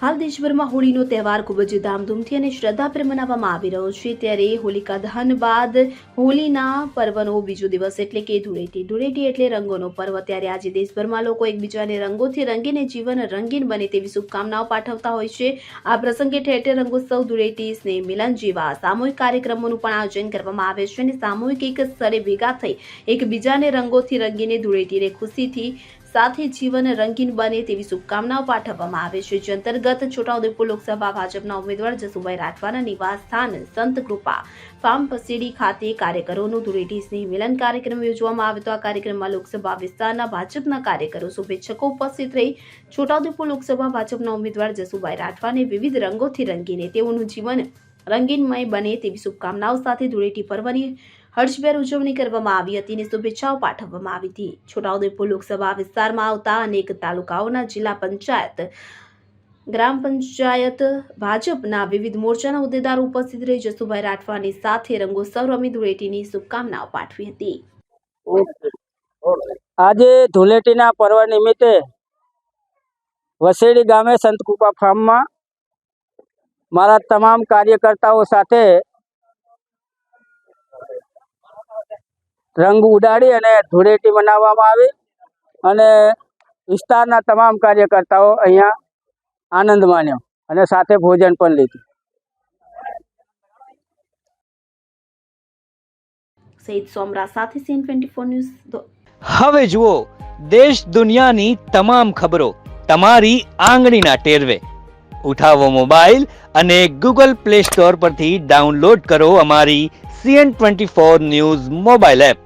હાલ દેશભરમાં હોળીનો તહેવાર ખૂબ જ ધામધૂમથી અને શ્રદ્ધાભેર મનાવવામાં આવી રહ્યો છે. ત્યારે હોલિકા દહન બાદ હોળીના પર્વનો બીજો દિવસ એટલે કે ધૂળેટી. ધૂળેટી એટલે રંગોનો પર્વ. ત્યારે આજે દેશભરમાં લોકો એકબીજાને રંગોથી રંગીને જીવન રંગીન બને તેવી શુભકામનાઓ પાઠવતા હોય છે. આ પ્રસંગે ઠેર ઠેર રંગોત્સવ, ધૂળેટી, સ્નેહ મિલન જેવા સામૂહિક કાર્યક્રમોનું પણ આયોજન કરવામાં આવે છે અને સામૂહિક એક સ્થળે ભેગા થઈ એકબીજાને રંગોથી રંગીને ધૂળેટીને ખુશીથી સાથે જીવન રંગીન બને તેવી શુભકામનાઓ પાઠવવામાં આવે છે, જે અંતર્ગત છોટાઉદેપુર લોકસભા ભાજપના ઉમેદવાર જસુભાઈ રાઠવાના નિવાસ સ્થાન સંત કૃપા ફાર્મ પસેડી ખાતે કાર્યકરોનું ધૂળેટી સ્નેહ મિલન કાર્યક્રમ યોજવામાં આવ્યો હતો આ કાર્યક્રમમાં લોકસભા વિસ્તારના ભાજપના કાર્યકરો, શુભેચ્છકો ઉપસ્થિત રહી છોટાઉદેપુર લોકસભા ભાજપના ઉમેદવાર જસુભાઈ રાઠવાને વિવિધ રંગોથી રંગીને તેઓનું જીવન રંગીનમય બને તેવી શુભકામનાઓ સાથે ધૂળેટી પર્વની હર્ષભેર ઉજવણી કરવામાં આવી હતી અને શુભેચ્છાઓ પાઠવવામાં આવી હતી. છોટાઉદેપુર લોકસભા વિસ્તારમાં આવતા અનેક તાલુકાઓના જિલ્લા પંચાયત, ગ્રામ પંચાયત, ભાજપના વિવિધ મોરચાના હોદ્દેદારો ઉપસ્થિત રહી જસુભાઈ રાઠવાની સાથે રંગોત્સવ રમી ધૂળેટીની શુભકામનાઓ પાઠવી હતી. આજે ધૂળેટીના પર્વ નિમિત્તે વસેડી ગામે સંતકુપા ફાર્મમાં મારા તમામ કાર્યકર્તાઓ સાથે રંગ ઉડાડી અને ધૂળેટી મનાવવામાં આવી અને વિસ્તારના તમામ કાર્યકર્તાઓ અહીંયા આનંદ માન્યો અને સાથે ભોજન પણ લીધું. સહિત સોમરા સાથે સીન ટ્વેન્ટી ન્યૂઝ હવે જુઓ દેશ દુનિયાની તમામ ખબરો તમારી આંગળીના ટેરવે. ઉઠાવો મોબાઈલ અને ગૂગલ પ્લે સ્ટોર પરથી ડાઉનલોડ કરો અમારી CN twenty four news mobile app.